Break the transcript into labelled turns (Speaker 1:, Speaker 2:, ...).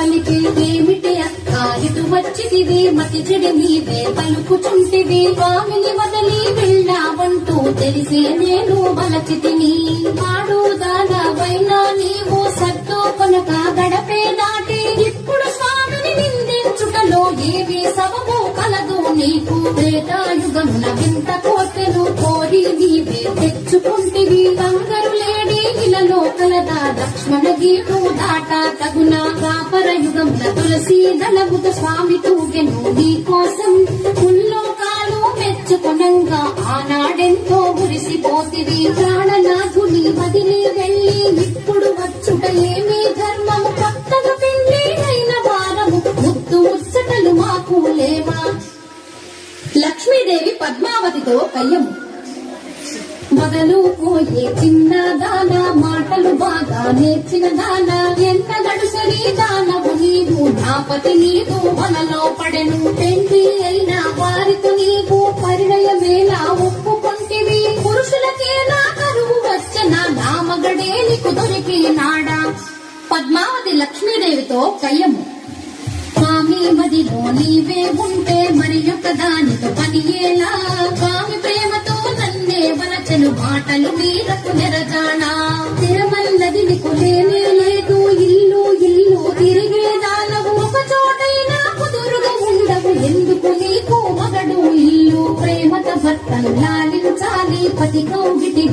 Speaker 1: పలికి ఏమిటి అక్క. మతి చెడి నీవే. పలుకుచుంటివి. వామిని వదలి వెళ్ళావంటూ తెలిసే నేను వలచితిని మాడు దానవైనా నీవు సత్తు కొనక గడపే దాటి. ఇప్పుడు స్వామిని నిందించుటలో ఏవి సవము కలదు నీకు. త్రేతాయుగమున లక్ష్మణ గీటు దాట తగున కాపర యుగమున తులసి దళబుధ స్వామి తూగెను నీ కోసం ముల్లోకాలు మెచ్చుకొనంగా ఆనాడెంతో మురిసిపోతివి ప్రాణనాథుని వదిలి వెళ్ళి ఇప్పుడు వచ్చుట ఏమీ ధర్మము కొత్తగా పెళ్ళి అయిన వారము ముద్దు ముచ్చటలు మాకు లేవా? లక్ష్మీదేవి పద్మావతితో కయ్యము. మొదలు పోయే చిన్న దాన మాటలు బాగా నేర్చిన దాన ఎంత గడుసరి దానవు నీవు నాపతి నీవు మనలో పడెను పెండి అయిన వారితో నీవు పరిణయమేలా ఒప్పుకొంటివి. పురుషులకేలా కరువు వచ్చిన నామగడే నీకు దొరికి నాడా? పద్మావతి లక్ష్మీదేవితో కయ్యము. స్వామి మదిలో నీవే ఉంటే మరి యొక్క వెన్నెలు బాటలు మీదకు నెరజానా తిరమన్నది నీకు లేనే లేదు. ఇల్లు ఇల్లు తిరిగే దానవు ఒక చోటైనా కుదురుగా ఉండవు. ఎందుకు నీకు మగడు ఇల్లు ప్రేమత భర్తను లాలించాలి. పతి కౌగిటి